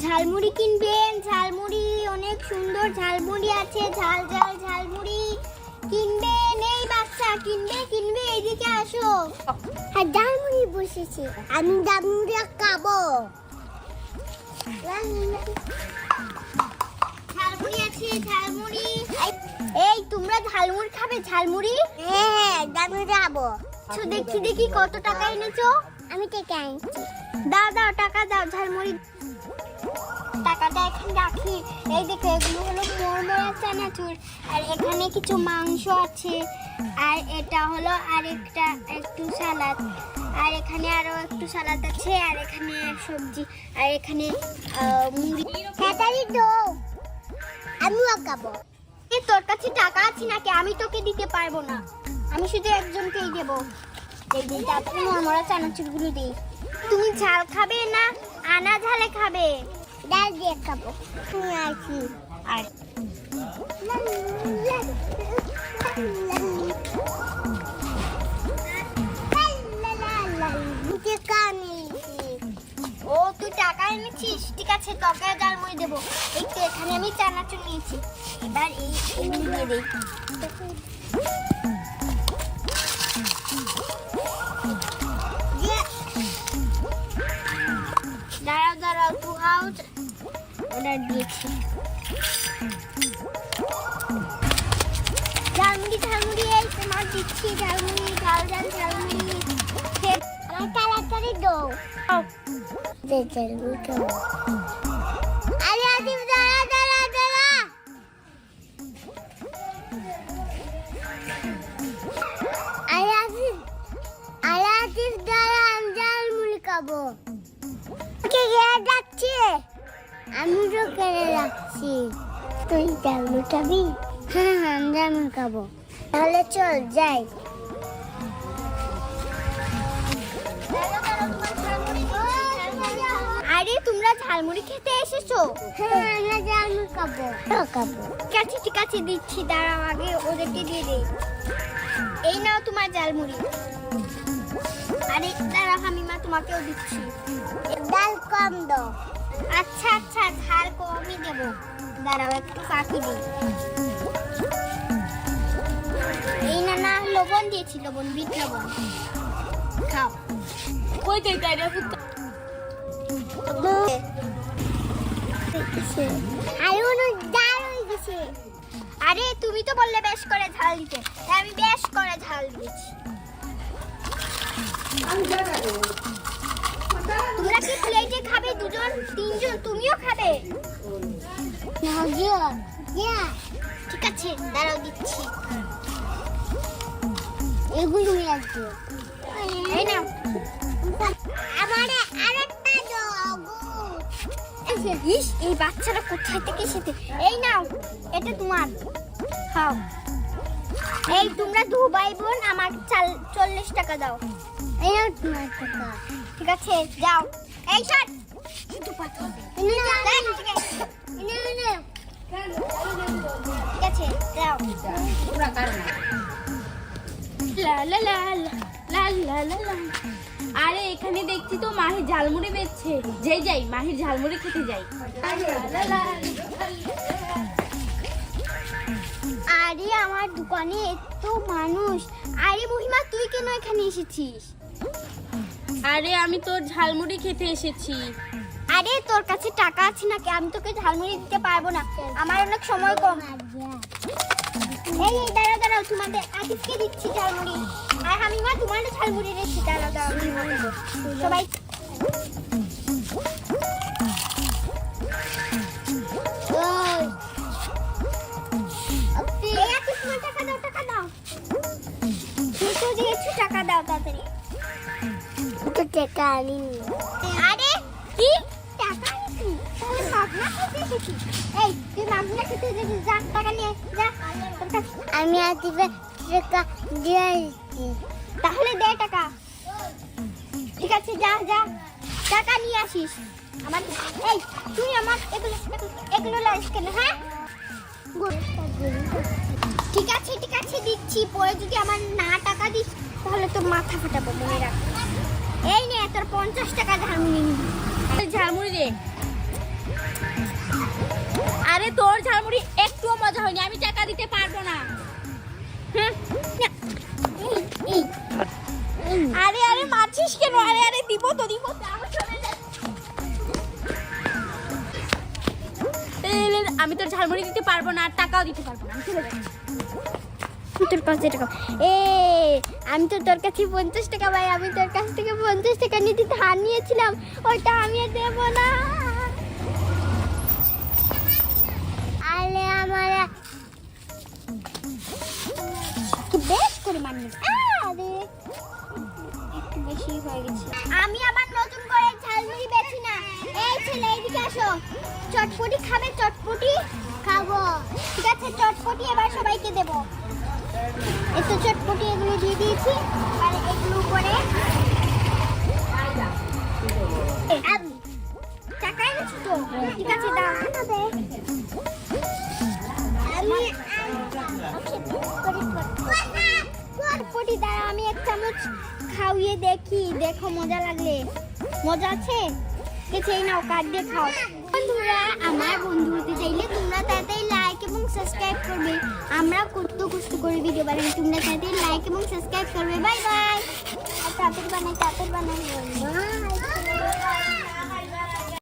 ঝালমুড়ি কিনবেন। ঝালমুড়ি অনেক সুন্দর ঝালমুড়ি আছে। ঝাল ঝাল ঝালমুড়ি কিনবেন। এই বাচ্চা কিনবে কিনবে এদিকে আসো। হ্যাঁ ঝালমুড়ি বসেছি। আমি ঝালমুড়ি খাব। ঝালমুড়ি আছে ঝালমুড়ি। এই- তোমরা ঝালমুড়ি খাবে? ঝালমুড়ি? হ্যাঁ ঝালমুড়ি খাব। তো দেখি দেখি কত টাকা এনেছো। আমি টাকা আনছি দাও দাও টাকা দাও ঝালমুড়ি। টাকাটা এখানে রাখি। এই দেখো এগুলো হলো মরমরা চানাচুর। আর এখানে কিছু মাংস আছে। আর এটা হলো আরেকটা একটু সালাদ। আর এখানে আরও একটু সালাদ আছে আর এখানে সবজি। আর এখানে মুড়ি খেতারি আমিও খাব এ তোর কাছে টাকা আছে নাকি? আমি তোকে দিতে পারব না। আমি শুধু একজনকেই দেবো। যে তাড়াতাড়ি চানাচুরগুলো দিই। তুমি ঝাল খাবে না? আনা ঝালে খাবে। ডাল দিয়ে খাব। তুমি আছি। আর ও তুই টাকা এনেছিস? ঠিক আছে তোকে ডালমুড়ি দেবো। এই তো এখানে আমি চানাচুর নিয়েছি। এবার এই এগুলো দিয়ে অর্ডার দিয়েছি ঝালমুড়ি ঝালমুড়ি এই তোমার দিচ্ছি ঝালমুড়ি ঝাল ঝাল ঝালমুড়ি। আমার তাড়াতাড়ি দাও। দে ঝালমুড়ি খাও। আরে আদিব দাঁড়া দাঁড়া দাঁড়া। আরে আদিব আরে আদিব দাঁড়া আমি ঝালমুড়ি খাব। আমি তো কেড়ে যাচ্ছি তুই ঝালমুড়ি খাবি? হ্যাঁ হ্যাঁ আমি খাব। তাহলে চল, যাই। আরে, তোমরা ঝালমুড়ি খেতে এসেছ? হ্যাঁ আমরা ঝালমুড়ি খাব। খাব। ঠিক আছে ঠিক আছে, দিচ্ছি। দাঁড়াও, আগে ওদেরকে দিয়ে দেই। এই নাও তোমার ঝালমুড়ি। আরে, দাঁড়াও, হামিমা, তোমাকেও দিচ্ছি। ডাল কম দাও। আচ্ছা আচ্ছা ঝাল কমই দেবো। দাঁড়াও একটু কাকি দিই। এই না না লবণ দিয়েছি লবণ বিট লবণ। খাও। কই তুই তাই রে পুত্র আরে ডাল হয়ে গেছে আরে তুমি তো বললে বেশ করে ঝাল দিতে। তাই আমি বেশ করে ঝাল দিয়েছি। তোমরা কি প্লেটে খাবে? দুজন তিনজন তুমিও খাবে? ঠিক আছে দাঁড়াও দিচ্ছি। এগুলো লাগবে এই নাও। আমারে আরেকটা দাও ইস এই বাচ্চারা কোথায় থেকে এসেছে? এই নাও এটা তোমার। খাও। এই তোমরা দু ভাই বোন আমার চাল চল্লিশ টাকা দাও। এই নাও তোমার টাকা। ঠিক আছে যাও। এই শট শুধু পাঠাও ঠিক আছে যাও। লা লা লা লা লা লা লা। আরে এখানে দেখছি তো মাহির ঝালমুড়ি বেচছে। যাই যাই মাহির ঝালমুড়ি খেতে যাই। আরে আমার দোকানে এত মানুষ। আরে মহিমা তুই কেন এখানে এসেছিস? আরে আমি তোর ঝালমুড়ি খেতে এসেছি। আরে, তোর কাছে টাকা আছে নাকি? আমি তোকে ঝালমুড়ি দিতে পারব না। আমার অনেক সময় কম। এই এই দাঁড়াও, তোমাদের আকিবকে দিচ্ছি ঝালমুড়ি। আর আমি মা তোমার ঝালমুড়ি দিচ্ছি। দাঁড়াও দাঁড়াও সবাই আরে টাকা তুই মাগনা তুই মাগনা টাকা নিয়ে যা। আমি আসছি তাহলে দে টাকা। ঠিক আছে, যা যা। টাকা নিয়ে আসিস। আমার এই, তুই আমার এগুলো এগুলো লাইস কেন হ্যাঁ? ঠিক আছে ঠিক আছে, দিচ্ছি। পরে যদি আমার না টাকা দিস, তাহলে তো মাথা ফাটাবো, মনে রাখ। এই নে, তোর পঞ্চাশ টাকা নিবি। ঝালমুড়ি রে তোর ঝালমুড়ি একটুও মজা হয়নি, আমি টাকা দিতে পারব না। আরে আরে, মারছিস কেন? আরে আরে, দিব তো, দিব আমি তোর ঝালমুড়ি দিতে পারব না, আর টাকাও দিতে পারব না তোর কাছে টাকা। এ, আমি তো তোর কাছে পঞ্চাশ টাকা ভাই, আমি তোর কাছ থেকে পঞ্চাশ টাকা নিতে ধার নিয়েছিলাম। ওইটা আমি দেবো না। আলে বেশ করে আরে বেশি আমি আবার নতুন করে ঝালমুড়ি বেচি না। এই ছেলে, এইদিকে আসো। চটপটি খাবে, চটপটি খাব। ঠিক আছে, চটপটি এবার সবাইকে দেবো। একটু চটপটি এগুলো দিয়ে দিয়েছি আর এগুলো করে আম, এক চামচ খাওয়িয়ে দেখি দেখো মজা লাগলে। মজা আছে? নাও কার্ড দিয়ে খাও। বন্ধুরা আমার বন্ধু হতে চাইলে তোমরা আমরা কত কষ্ট করে ভিডিও বানাই। তোমরা সাথে লাইক এবং সাবস্ক্রাইব করবে। বাই বাই আর তাড়াতাড়ি বানাই তাড়াতাড়ি বানাই। বাই